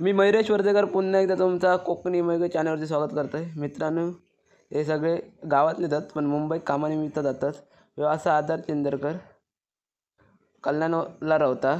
मी मयुरेश वर्धेकर पुन्हा एकदा तुमचा कोकणी मैगे चॅनलवरती स्वागत करतो आहे मित्रांनो हे सगळे गावातले येतात पण मुंबईत कामानिमित्त जातात. व्यवसाय असा आधार चिंदरकर कल्याणला रावता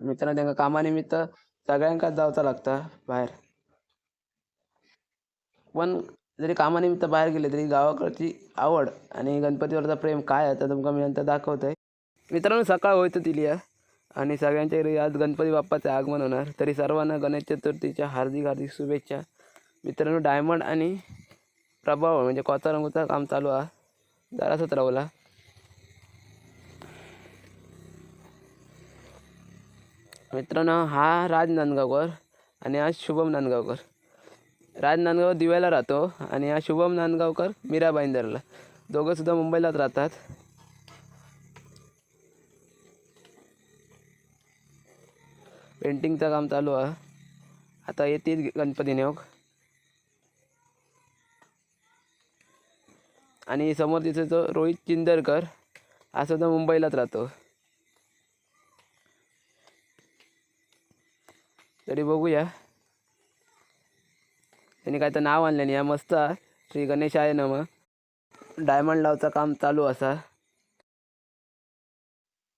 मित्रांनो त्यांना कामानिमित्त सगळ्यांकाच जावचा लागता बाहेर. पण जरी कामानिमित्त बाहेर गेले तरी गावाकडची आवड आणि गणपतीवरचा प्रेम काय आहे तर तुमका मी नंतर दाखवत आहे मित्रांनो सकाळ होईत दिली आहे. आणि सगळ्यांच्या घरी आज गणपती बाप्पाचे आगमन होणार. तरी सर्वांना गणेश चतुर्थीच्या हार्दिक हार्दिक शुभेच्छा. मित्रांनो डायमंड आणि प्रभाव म्हणजे कोचा रंगूचा काम चालू आहे. जरासंच रावला मित्रांनो हा राज नांदगावकर आणि हा शुभम नांदगावकर. राज नांदगाव दिव्याला राहतो आणि हा शुभम नांदगावकर मीरा बाईंदरला. सुद्धा मुंबईलाच राहतात. पेंटिंगचं काम चालू आहे. आता येतील गणपती नेओक आणि समोर तिथे रोहित चिंदरकर. हा सुद्धा मुंबईलाच राहतो. तरी बघूया. त्यांनी काय तर नाव आणलं नाही. या मस्त श्री गणेश आहे ना मग. डायमंड लावचं काम चालू असा.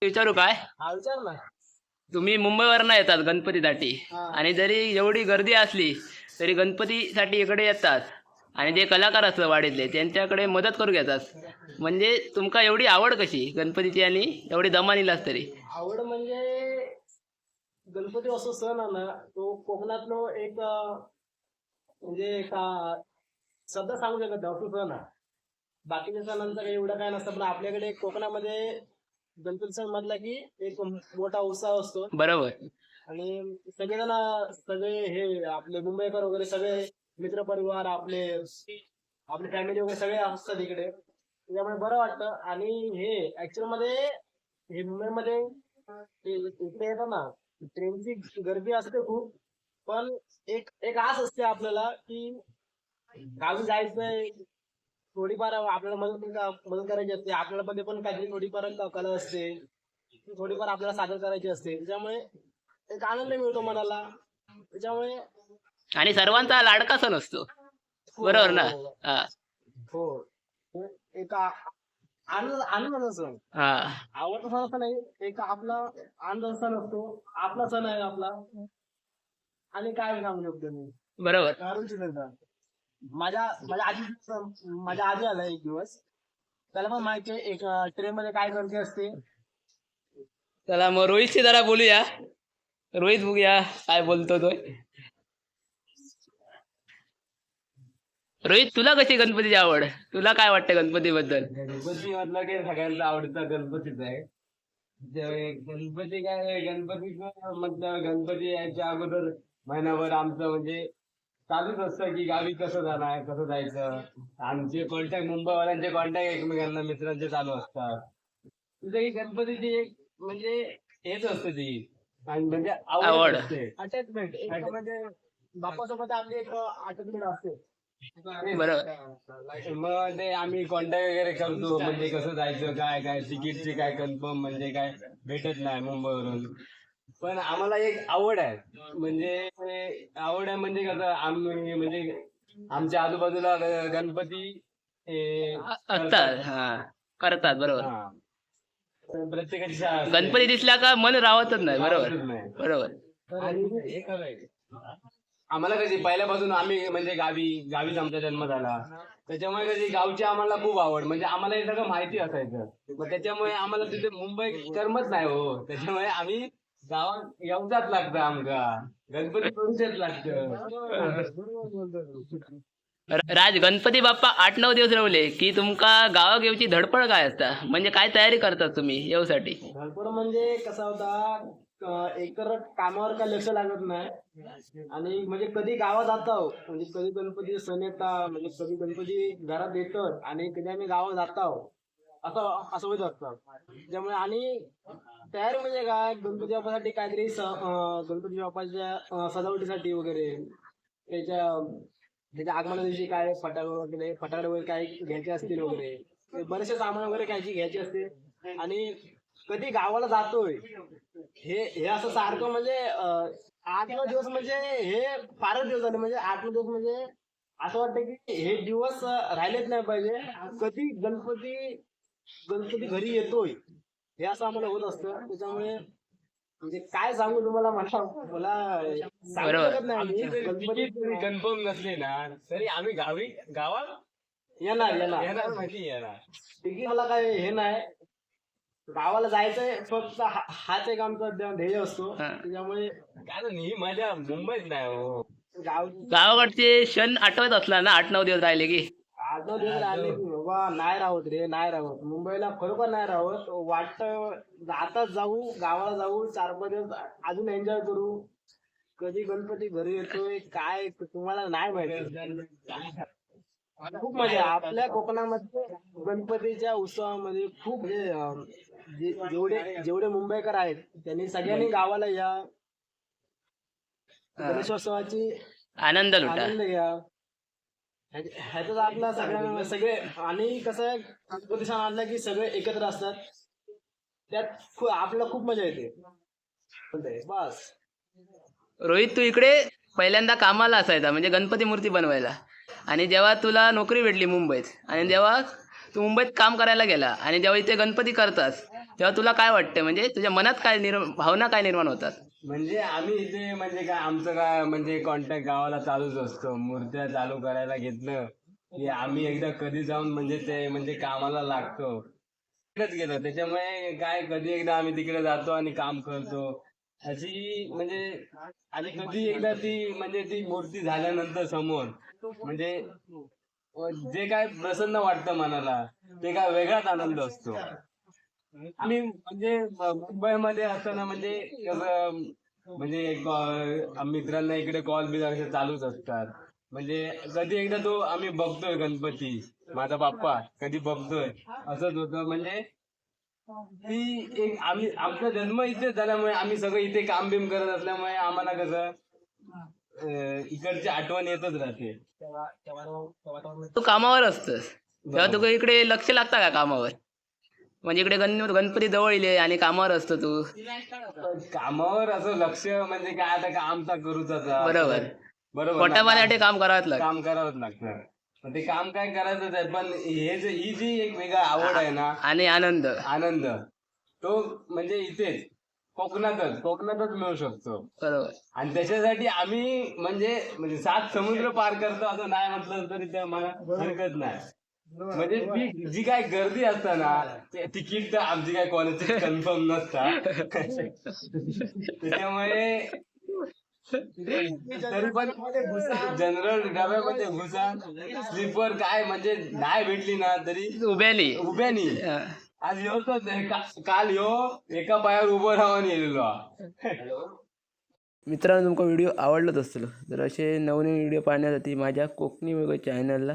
विचारू काय? हा विचार ना. तुम्ही मुंबईवरनं येतात गणपतीसाठी. आणि जरी एवढी गर्दी असली तरी गणपतीसाठी इकडे येतात. आणि जे कलाकार असतात वाडीतले त्यांच्याकडे मदत करू घेतात. म्हणजे तुमका एवढी आवड कशी गणपतीची आणि एवढी दमानीलाच तरी आवड म्हणजे गणपती असो सण आहे ना तो कोकणातलो एक अं, म्हणजे का सध्या सांगू शकत नाही असं सण आहे. बाकीच्या सणांचं काही एवढं काय नसतं पण आपल्याकडे कोकणामध्ये गणपती सण म्हटला की एक मोठा उत्साह असतो. बरोबर. आणि सगळेजण सगळे हे आपले मुंबईकर वगैरे सगळे मित्रपरिवार आपले आपली फॅमिली वगैरे सगळे असतात इकडे. त्याच्यामुळे बरं वाटतं. आणि हे ऍक्च्युअलमध्ये हे मुंबईमध्ये इकडे येतं ना ट्रेनची गर्दी असते खूप. पण एक एक आस असते आपल्याला की गावी जायचंय थोडीफार आपल्याला मदत मदत करायची असते. आपल्याला मध्ये पण काहीतरी थोडीफार कला असते. थोडीफार आपल्याला सादर करायची असते. त्याच्यामुळे एक आनंद मिळतो मनाला. त्याच्यामुळे आणि सर्वांचा लाडका सण असतो. बरोबर ना? हो, हा. हो एक आनंद आनंदाचा सण. हा. आवडता सण असं नाही. एक आपला आनंदाचा सण असतो. आपला सण आहे आपला. आणि काय सांगू शकतो मी? बरोबर. माझ्या माझ्या आजी माझ्या आजी आला एक दिवस. त्याला पण माहिती आहे एक ट्रेन मध्ये काय गर्दी असते. चला मग रोहितशी जरा बोलूया. रोहित बघूया काय बोलतो तो. रोहित तुला कशी गणपतीची आवड? तुला काय वाटतं गणपतीबद्दल? गणपती म्हटलं की सगळ्यांचा आवडता गणपतीच आहे. गणपती काय गणपती म्हटलं गणपती यायच्या अगोदर महिनाभर आमचं म्हणजे चालूच असतं की गावी कसं जाणार कसं जायचं? आमचे कॉन्टॅक्ट मुंबईवाल्यांचे कॉन्टॅक्ट एकमेकांना मित्रांचे चालू असतात. तुझं ही गणपतीची एक म्हणजे हेच असतं ती. आणि म्हणजे आवड. असते. अटॅचमेंट एक म्हणजे बाप्पासोबत आपली एक अटॅचमेंट असते. बरोबर. मग ते आम्ही कॉन्टॅक्ट वगैरे करतो म्हणजे कसं जायचं काय काय तिकीटची काय कन्फर्म म्हणजे काय भेटत नाही मुंबईवरून. पण आम्हाला एक आवड आहे म्हणजे आवड आहे म्हणजे कसं आम्ही म्हणजे आमच्या आजूबाजूला गणपती हे असतात हा करतात बरोबर हा. प्रत्येकाची. गणपती दिसला का मन राहतच नाही बरोबर नाही. बरोबर आणि हे. आम्हाला कशी पहिल्यापासून आम्ही म्हणजे गावी गावीच आमचा जन्म झाला त्याच्यामुळे कशी गावची आम्हाला खूप आवड म्हणजे आम्हाला हे सगळं माहिती असायचं मग त्याच्यामुळे आम्हाला तिथे मुंबई करमत नाही हो त्याच्यामुळे आम्ही गावात येऊचाच लागतं आमका गणपती लागतं. राज गणपती बाप्पा आठ नऊ दिवस रवले की तुमका गावाक येऊची धडपड काय असता? म्हणजे काय तयारी करतात तुम्ही येऊसाठी भरपूर म्हणजे कसा होता एकतर कामावर काय लक्ष लागत नाही. आणि म्हणजे कधी गावात जातो म्हणजे कधी गणपती सण येतात म्हणजे कधी गणपती घरात येतात आणि कधी आम्ही गावात जातो. असं असं होत असतं. त्यामुळे आणि तयारी म्हणजे काय? गणपती बाप्पासाठी काहीतरी स- अं, गणपती बाप्पाच्या सजावटीसाठी वगैरे. त्याच्या त्याच्या आगमना दिवशी काय फटाके वगैरे फटाके वगैरे काय घ्यायचे असतील वगैरे. ते बरेचसे सामान वगैरे कायची घ्यायची असते आणि कधी गावाला जातोय हे हे असं सारखं म्हणजे अं, आठ नऊ दिवस म्हणजे हे फारच दिवस झाले. म्हणजे आठ नऊ दिवस म्हणजे असं वाटतं की हे दिवस अं, राहिलेच नाही पाहिजे. कधी गणपती गणपती घरी येतोय हे असं आम्हाला होत असतं. त्याच्यामुळे म्हणजे काय सांगू तुम्हाला मला? मला सांगू बरोबर. शकत नाही गणपती कन्फर्म नसली ना तरी आम्ही गावी गावात येणार येणार. येणार म्हणजे येणार. तिकीट मला काय हे नाही. गावाला जायचंय फक्त हा- हाच एक आमचा ध्ये- ध्येय असतो. हा. त्याच्यामुळे कारण ही मजा मुंबईत नाही हो. गाव गावाकडचे क्षण आठवत असला ना आठ नऊ दिवस राहिले की. नऊ दिवस राहिले की बाबा नाही राहत रे नाही राहत. मुंबईला खरोखर नाही राहत. वाटत आताच जाऊ गावाला जाऊ चार पाच दिवस अजून एन्जॉय करू. कधी गणपती घरी येतोय काय तुम्हाला नाही माहिती. खूप मजा आहे. आपल्या कोकणामध्ये गणपतीच्या उत्सवामध्ये खूप जेवढे जेवढे मुंबईकर आहेत त्यांनी सगळ्यांनी गावाला या. गणेशोत्सवाची आनंद लुटा. आनंद घ्या. ह्याच्यात आपला सगळ्यांना सगळे आणि कसं आहे गणपती सण आणला की सगळे एकत्र असतात. त्यात खू- आपल्याला खूप मजा येते. बस. रोहित तू इकडे पहिल्यांदा कामाला असायचा म्हणजे गणपती मूर्ती बनवायला. आणि जेव्हा तुला नोकरी भेटली मुंबईत आणि जेव्हा तू मुंबईत काम करायला गेला आणि जेव्हा इथे गणपती करतास तेव्हा तुला काय वाटतं? म्हणजे तुझ्या मनात काय निर्म भावना काय निर्माण होतात? म्हणजे आम्ही इथे म्हणजे काय आमचं काय म्हणजे कॉन्टॅक्ट गावाला चालूच असतो. मूर्त्या चालू करायला घेतलं की आम्ही एकदा कधी जाऊन म्हणजे ते म्हणजे कामाला लागतो. तिकडेच गेलो. त्याच्यामुळे काय कधी एकदा आम्ही तिकडे जातो आणि काम करतो. अशी म्हणजे आणि कधी एकदा ती म्हणजे ती मूर्ती झाल्यानंतर समोर म्हणजे जे काय प्रसन्न वाटतं मनाला ते काय वेगळाच आनंद असतो. आम्ही म्हणजे मुंबईमध्ये असताना म्हणजे कसं म्हणजे मित्रांना इकडे कॉल बिल असे चालूच असतात. म्हणजे कधी एकदा तो आम्ही बघतोय गणपती माझा बाप्पा कधी बघतोय असंच होतं. म्हणजे ती एक आम्ही आमचा जन्म इथेच झाल्यामुळे आम्ही सगळं इथे काम बिम करत असल्यामुळे आम्हाला कसं अं, इकडची आठवण येतच राहते. तू कामावर असतोस. तेव्हा तुला इकडे लक्ष लागतं का कामावर? म्हणजे इकडे गण गणपती जवळ इले आणि कामावर असतो तू. कामावर असं लक्ष म्हणजे काय आता काम तर करूच बरोबर. बरोबर. पोटा ना? पाण्यासाठी काम करावंच लागतं. काम करावंच लागतं. पण ते काम काय करायचंच आहे पण हे जे ही जी एक वेगळा आवड आहे ना. आणि आनंद. आनंद. तो म्हणजे इथेच. कोकणातच. कोकणातच मिळू शकतो. बरोबर. आणि त्याच्यासाठी आम्ही म्हणजे म्हणजे सात समुद्र पार करतो असं नाही म्हटलं तरी त्या मला हरकत नाही. म्हणजे ती जी काय गर्दी असतं ना ते तिकीट तर आमची काय कॉलेज कन्फर्म नसतात त्याच्यामुळे तरी पण जनरल डब्यामध्ये घुसा. स्लीपर काय म्हणजे नाही भेटली ना तरी उभ्यानी. उभ्यानी. आज ह्यो काल ह्यो एका पायावर उभं राहून येलेलो. मित्रांनो तुमका व्हिडिओ आवडलाच असलो तर असे नवनवीन व्हिडिओ पाहण्यासाठी माझ्या कोकणी वेगळ्या चॅनलला